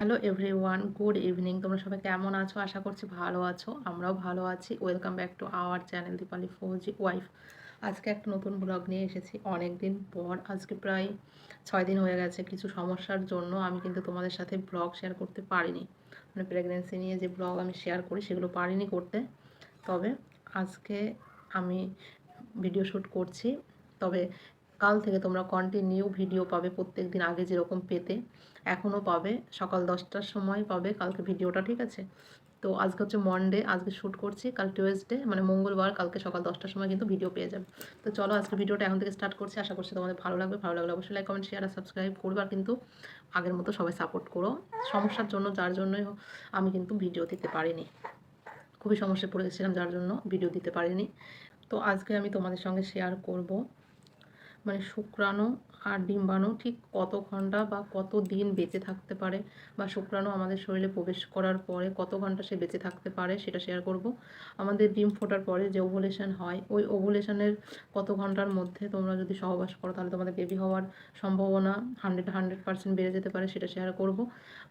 Hello everyone good evening তোমরা সবাই কেমন আছো? আশা করছি ভালো আছো। আমরাও ভালো আছি। Welcome back to our channel Deepali Fauji wife আজকে একটা নতুন ব্লগ নিয়ে এসেছি। অনেক দিন পর, আজকে প্রায় ছয় দিন হয়ে গেছে কিছু সমস্যার জন্য আমি কিন্তু তোমাদের সাথে ব্লগ শেয়ার করতে পারিনি। মানে প্রেগনেন্সি নিয়ে যে ব্লগ আমি শেয়ার করি, সেগুলো পারিনি করতে। তবে আজকে আমি ভিডিও শ্যুট করছি। তবে কাল থেকে তোমরা কন্টিনিউ ভিডিও পাবে প্রত্যেক দিন আগে যেরকম পেতে। এখনও পাবে। সকাল দশটার সময় পাবে কালকে ভিডিওটা ঠিক আছে? তো আজকে হচ্ছে মনডে আজকে শ্যুট করছি। কাল টুয়েসডে মানে মঙ্গলবার, কালকে সকাল দশটার সময় কিন্তু ভিডিও পেয়ে যাবে। তো চলো আজকে ভিডিওটা এখন থেকে স্টার্ট করছি। আশা করছি তোমাদের ভালো লাগবে। ভালো লাগলে অবশ্যই লাইক কমেন্ট শেয়ার আর সাবস্ক্রাইব করবে। আর কিন্তু আগের মতো সবাই সাপোর্ট করো। সমস্যার জন্য, যার জন্যই আমি কিন্তু ভিডিও দিতে পারিনি। খুবই সমস্যায় পড়ে গেছিলাম যার জন্য ভিডিও দিতে পারিনি। তো আজকে আমি তোমাদের সঙ্গে শেয়ার করব। মানে শুক্রাণু আর ডিম্বাণু ঠিক কত ঘণ্টা বা কত দিন বেঁচে থাকতে পারে? বা শুক্রাণু আমাদের শরীরে প্রবেশ করার পরে কত ঘণ্টা সে বেঁচে থাকতে পারে সেটা শেয়ার করব। আমাদের ডিম ফোটার পরে যে ওভুলেশন হয়, ওই ওভুলেশনের কত ঘণ্টার মধ্যে তোমরা যদি সহবাস করো, তাহলে তোমাদের বেবি হওয়ার সম্ভাবনা হান্ড্রেড হান্ড্রেড পার্সেন্ট বেড়ে যেতে পারে সেটা শেয়ার করব।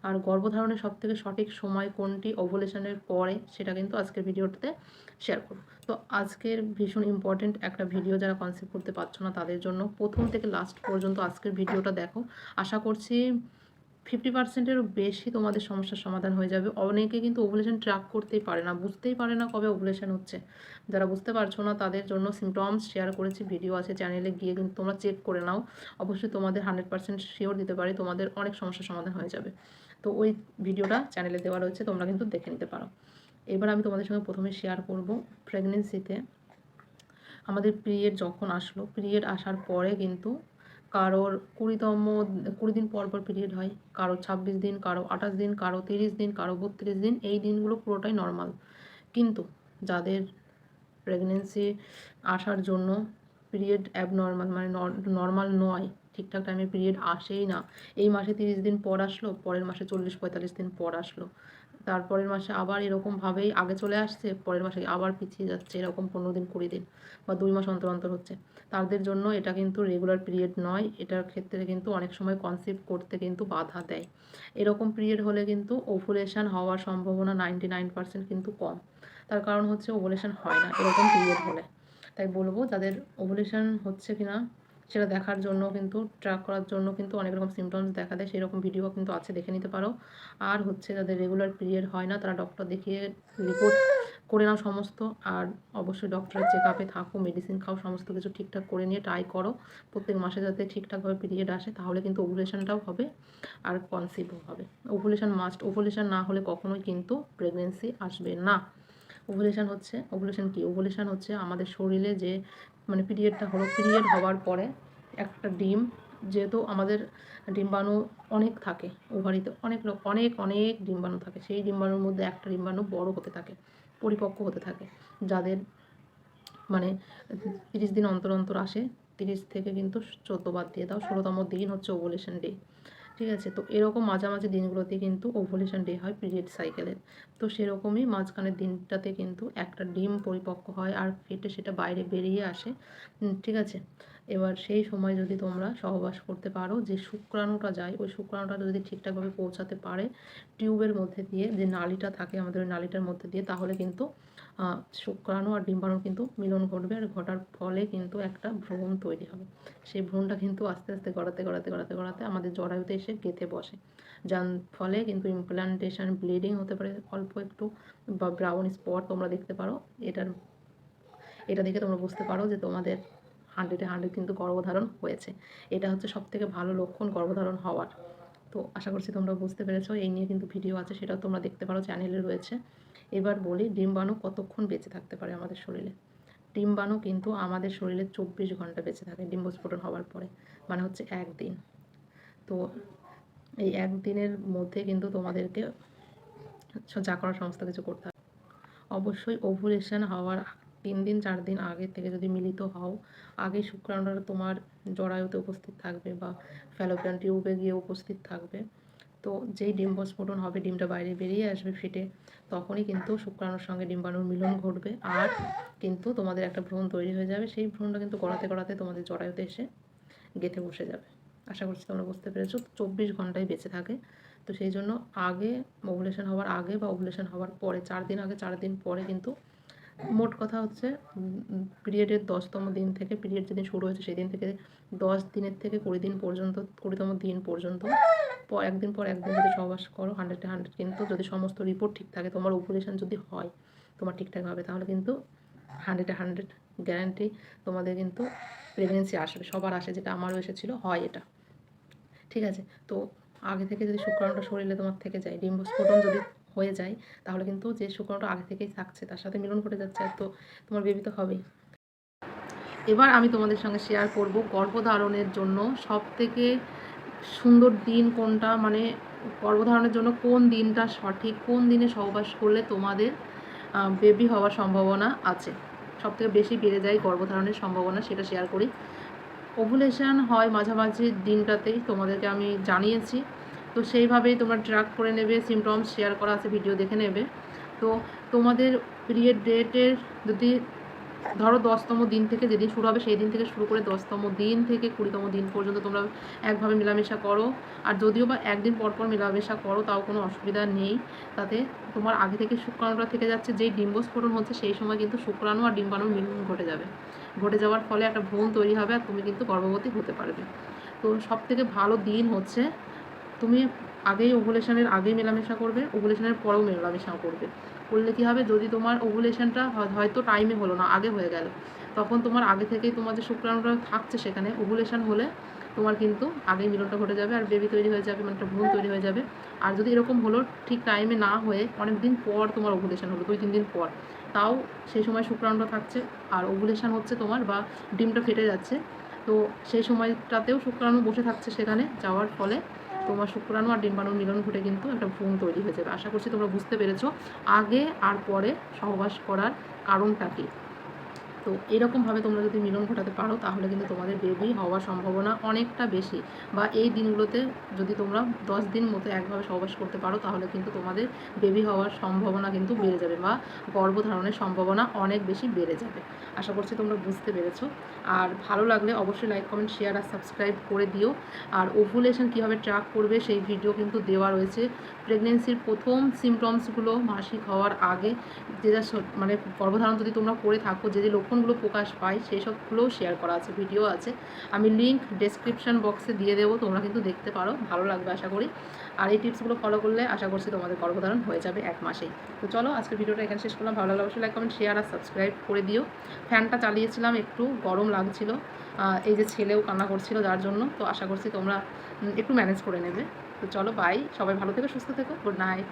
আর গর্ভধারণের সবথেকে সঠিক সময় কোনটি ওভুলেশনের পরে সেটা কিন্তু আজকের ভিডিওটাতে শেয়ার করব। তো আজকের ভীষণ ইম্পর্টেন্ট একটা ভিডিও যারা কনসেপ্ট করতে পারছ না তাদের জন্য প্রথম থেকে লাস্ট পর্যন্ত আজকের ভিডিওটা দেখো। আশা করছি ফিফটি পার্সেন্টেরও বেশি তোমাদের সমস্যার সমাধান হয়ে যাবে। অনেকে কিন্তু ওভুলেশন ট্র্যাক করতেই পারে না, বুঝতেই পারে না কবে ওভুলেশন হচ্ছে। যারা বুঝতে পারছ না, তাদের জন্য সিমটমস শেয়ার করেছি ভিডিও আছে চ্যানেলে গিয়ে কিন্তু তোমরা চেক করে নাও। অবশ্যই তোমাদের হান্ড্রেড পার্সেন্ট শিওর দিতে পারি, তোমাদের অনেক সমস্যার সমাধান হয়ে যাবে। তো ওই ভিডিওটা চ্যানেলে দেওয়া রয়েছে, তোমরা কিন্তু দেখে নিতে পারো। এবার আমি তোমাদের সঙ্গে প্রথমে শেয়ার করব প্রেগনেন্সিতে আমাদের পিরিয়ড যখন আসলো পিরিয়ড আসার পরে কিন্তু কারোর কুড়িতম কুড়ি দিন পর পর পিরিয়ড হয়, কারও ছাব্বিশ দিন, কারও আঠাশ দিন, কারও তিরিশ দিন, কারও বত্রিশ দিন, এই দিনগুলো পুরোটাই নর্মাল কিন্তু যাদের প্রেগনেন্সি আসার জন্য পিরিয়ড অ্যাবনর্মাল মানে নর্মাল নয় ঠিকঠাক টাইমে পিরিয়ড আসেই না। এই মাসে তিরিশ দিন পর আসলো, পরের মাসে চল্লিশ পঁয়তাল্লিশ দিন পর আসলো। তারপরের মাসে আবার এরকমভাবেই আগে চলে আসছে, পরের মাসে আবার পিছিয়ে যাচ্ছে, এরকম পনেরো দিন, কুড়ি দিন বা দুই মাস অন্তর অন্তর হচ্ছে। তাদের জন্য এটা কিন্তু রেগুলার পিরিয়ড নয়, এটার ক্ষেত্রে কিন্তু অনেক সময় কনসিপ্ট করতে কিন্তু বাধা দেয়। এরকম পিরিয়ড হলে কিন্তু ওভুলেশন হওয়ার সম্ভাবনা নাইনটি নাইন পার্সেন্ট কিন্তু কম। তার কারণ হচ্ছে ওভুলেশন হয় না, এরকম পিরিয়ড হলে। তাই বলব, যাদের ওভুলেশন হচ্ছে কি না সেটা দেখার জন্য কিন্তু ট্র্যাক করার জন্য কিন্তু অনেক রকম সিমটমস দেখা দেয় সেই রকম ভিডিও কিন্তু আছে, দেখে নিতে পারো। আর হচ্ছে যাদের রেগুলার পিরিয়ড হয় না, তারা ডক্টর দেখিয়ে রিপোর্ট করে নাও সমস্ত। আর অবশ্যই ডক্টরের চেক আপে থাকো মেডিসিন খাও, সমস্ত কিছু ঠিকঠাক করে নিয়ে ট্রাই করো। প্রত্যেক মাসে যাতে ঠিকঠাকভাবে পিরিয়ড আসে, তাহলে কিন্তু ওভুলেশনটাও হবে আর কনসিভও হবে। ওভুলেশন মাস্ট ওভুলেশন না হলে কখনোই কিন্তু প্রেগনেন্সি আসবে না। ওভুলেশন হচ্ছে ওভুলেশন কি? ওভুলেশন হচ্ছে আমাদের শরীরে যে মানে পিরিয়ডটা হলো পিরিয়ড হওয়ার পরে একটা ডিম, যেহেতু আমাদের ডিম্বাণু অনেক থাকে, ওভারিতে অনেক অনেক অনেক ডিম্বাণু থাকে। সেই ডিম্বাণুর মধ্যে একটা ডিম্বাণু বড় হতে থাকে, পরিপক্ক হতে থাকে। যাদের মানে তিরিশ দিন অন্তর অন্তর আসে, তিরিশ থেকে কিন্তু চোদ্দ বাদ দিয়ে দাও, ষোলোতম দিন হচ্ছে ওভুলেশন ডে ঠিক আছে? তো এরকম মাঝামাঝি দিনগুলোতে কিন্তু ওভুলেশন ডে হয় পিরিয়ড সাইকেলের তো সেরকমই মাঝখানের দিনটাতে কিন্তু একটা ডিম পরিপক্ক হয় আর ফেটে সেটা বাইরে বেরিয়ে আসে। ঠিক আছে? এবার সেই সময় যদি তোমরা সহবাস করতে পারো, যে শুক্রাণুটা যায়, ওই শুক্রাণুটা যদি ঠিকঠাকভাবে পৌঁছাতে পারে টিউবের মধ্যে দিয়ে, যে নালিটা থাকে আমাদের ওই নালিটার মধ্যে দিয়ে, তাহলে কিন্তু শুক্রাণু আর ডিম্বাণু কিন্তু মিলন ঘটবে আর ঘটার ফলে কিন্তু একটা ভ্রূণ তৈরি হবে। সেই ভ্রূণটা কিন্তু আস্তে আস্তে গড়াতে গড়াতে গড়াতে গড়াতে আমাদের জরায়ুতে এসে গেঁথে বসে। যার ফলে কিন্তু ইমপ্লান্টেশন ব্লিডিং হতে পারে, অল্প একটু বা ব্রাউন স্পট তোমরা দেখতে পারো। এটার, এটা দেখে তোমরা বুঝতে পারো যে তোমাদের হান্ড্রেডে হান্ড্রেড কিন্তু গর্ভধারণ হয়েছে। এটা হচ্ছে সব থেকে ভালো লক্ষণ গর্ভধারণ হওয়ার। তো আশা করছি তোমরা বুঝতে পেরেছ, এই নিয়ে কিন্তু ভিডিও আছে, সেটাও তোমরা দেখতে পারো, চ্যানেলে রয়েছে। এবার বলি, ডিম্বাণু কতক্ষণ বেঁচে থাকতে পারে আমাদের শরীরে? ডিম্বাণু কিন্তু আমাদের শরীরে চব্বিশ ঘণ্টা বেঁচে থাকে ডিম্বস্ফোটন হওয়ার পরে মানে হচ্ছে একদিন। তো এই একদিনের মধ্যে কিন্তু তোমাদেরকে যা করার সমস্ত কিছু করতে হবে। অবশ্যই ওভুলেশন হওয়ার তিন দিন, চার দিন আগে থেকে যদি মিলিত হও আগে শুক্রাণুটা তোমার জরায়ুতে উপস্থিত থাকবে বা ফ্যালোপিয়ান টিউবে গিয়ে উপস্থিত থাকবে। তো যেই ডিম্বস্ফোটন হবে, ডিমটা বাইরে বেরিয়ে আসবে ফেটে, তখনই কিন্তু শুক্রাণুর সঙ্গে ডিম্বাণুর মিলন ঘটবে আর কিন্তু তোমাদের একটা ভ্রূণ তৈরি হয়ে যাবে। সেই ভ্রূণটা কিন্তু গড়াতে গড়াতে তোমাদের জরায়ুতে এসে গেঁথে বসে যাবে। আশা করছি তোমরা বুঝতে পেরেছ, চব্বিশ ঘন্টায় বেঁচে থাকে। তো সেই জন্য আগে ওভুলেশন হওয়ার আগে বা ওভুলেশন হওয়ার পরে, চার দিন আগে, চার দিন পরে কিন্তু মোট কথা হচ্ছে পিরিয়ডের দশতম দিন থেকে পিরিয়ড যেদিন শুরু হয়েছে সেদিন থেকে দশ দিনের থেকে কুড়ি দিন পর্যন্ত, কুড়িতম দিন পর্যন্ত পর একদিন পর একদিন যদি সহবাস করো হান্ড্রেডে হান্ড্রেড কিন্তু যদি সমস্ত রিপোর্ট ঠিক থাকে, তোমার ওভুলেশন যদি হয়, তোমার ঠিকঠাক হবে তাহলে কিন্তু হান্ড্রেডে হান্ড্রেড গ্যারান্টি তোমাদের কিন্তু প্রেগনেন্সি আসবে, সবার আসে যেটা আমারও এসেছিল, হয় এটা। ঠিক আছে? তো আগে থেকে যদি শুক্রাণুটা শরীরে তোমার থেকে যায়, ডিম্বস্ফোটন যদি হয়ে যায়, তাহলে কিন্তু যে শুকনোটা আগে থেকেই থাকছে, তার সাথে মিলন ঘটে যাচ্ছে, তো তোমার বেবি তো হবেই। এবার আমি তোমাদের সঙ্গে শেয়ার করব গর্ভধারণের জন্য সব থেকে সুন্দর দিন কোনটা মানে গর্ভধারণের জন্য কোন দিনটা সঠিক, কোন দিনে সহবাস করলে তোমাদের বেবি হওয়ার সম্ভাবনা আছে। সব থেকে বেশি বেড়ে যায় গর্ভধারণের সম্ভাবনা, সেটা শেয়ার করি। ওভুলেশন হয় মাঝামাঝি দিনটাতেই, তোমাদেরকে আমি জানিয়েছি। তো সেইভাবেই তোমরা ট্র্যাক করে নেবে সিমটমস শেয়ার করা আছে ভিডিও দেখে নেবে। তো তোমাদের পিরিয়ড ডেটের যদি ধরো দশতম দিন থেকে যেদিন শুরু হবে, সেই দিন থেকে শুরু করে দশতম দিন থেকে কুড়িতম দিন পর্যন্ত তোমরা একভাবে মেলামেশা করো। আর যদিও বা একদিন পর পর মেলামেশা করো, তাও কোনো অসুবিধা নেই। তাতে তোমার আগে থেকে শুক্রাণুটা থেকে যাচ্ছে, যেই ডিম্বস্ফোটন হচ্ছে, সেই সময় কিন্তু শুক্রাণু আর ডিম্বাণু মিলন ঘটে যাবে। ঘটে যাওয়ার ফলে একটা ভ্রূণ তৈরি হবে আর তুমি কিন্তু গর্ভবতী হতে পারবে। তো সব থেকে ভালো দিন হচ্ছে তুমি আগেই ওভুলেশনের আগেই মেলামেশা করবে ওভুলেশনের পরেও মেলামেশা করবে। করলে কী হবে? যদি তোমার ওভুলেশনটা হয়তো টাইমে হলো না, আগে হয়ে গেল। তখন তোমার আগে থেকেই তোমার যে শুক্রাণুটা থাকছে সেখানে ওভুলেশন হলে তোমার কিন্তু আগেই মিলনটা ঘটে যাবে আর বেবি তৈরি হয়ে যাবে মানে একটা ভ্রূণ তৈরি হয়ে যাবে। আর যদি এরকম হলো, ঠিক টাইমে না হয়ে অনেক দিন পর তোমার ওভুলেশন হলো, দুই, তিন দিন পর, তাও সেই সময় শুক্রাণুটা থাকছে আর ওভুলেশন হচ্ছে তোমার বা ডিমটা ফেটে যাচ্ছে। তো সেই সময়টাতেও শুক্রাণু বসে থাকছে সেখানে, যাওয়ার ফলে তোমার শুক্রাণু আর ডিম্বাণুর মিলন ঘটে কিন্তু একটা ভ্রূণ তৈরি হয়ে যাবে। আশা করছি তোমরা বুঝতে পেরেছ। আগে আর পরে সহবাস করার কারণটা কী? তো এরকমভাবে তোমরা যদি মিলন ঘটাতে পারো, তাহলে কিন্তু তোমাদের বেবি হওয়ার সম্ভাবনা অনেকটা বেশি। বা এই দিনগুলোতে যদি তোমরা দশ দিন মতো একভাবে সহবাস করতে পারো, তাহলে কিন্তু তোমাদের বেবি হওয়ার সম্ভাবনা কিন্তু বেড়ে যাবে বা গর্ভধারণের সম্ভাবনা অনেক বেশি বেড়ে যাবে। আশা করছি তোমরা বুঝতে পেরেছ। আর ভালো লাগলে অবশ্যই লাইক কমেন্ট শেয়ার আর সাবস্ক্রাইব করে দিও। আর ওভুলেশন কীভাবে ট্র্যাক করবে সেই ভিডিও কিন্তু দেওয়া রয়েছে। প্রেগনেন্সির প্রথম সিমটমসগুলো মাসিক হওয়ার আগে, যে যা মানে গর্ভধারণ যদি তোমরা করে থাকো, যে যে লক্ষণগুলো প্রকাশ পায় সেই সবগুলোও শেয়ার করা আছে ভিডিও আছে। আমি লিঙ্ক ডেসক্রিপশান বক্সে দিয়ে দেবো, তোমরা কিন্তু দেখতে পারো, ভালো লাগবে আশা করি। আর এই টিপসগুলো ফলো করলে আশা করছি তোমাদের গর্ভধারণ হয়ে যাবে এক মাসেই। তো চলো আজকে ভিডিওটা এখানে শেষ করলাম। ভালো লাগলে অবশ্যই লাইক কমেন্ট শেয়ার আর সাবস্ক্রাইব করে দিও। ফ্যানটা চালিয়েছিলাম, একটু গরম লাগছিল। এই যে ছেলেও কান্না করছিল যার জন্য। তো আশা করছি তোমরা একটু ম্যানেজ করে নেবে। তো চলো বাই সবাই ভালো থেকো, সুস্থ থেকো। Good night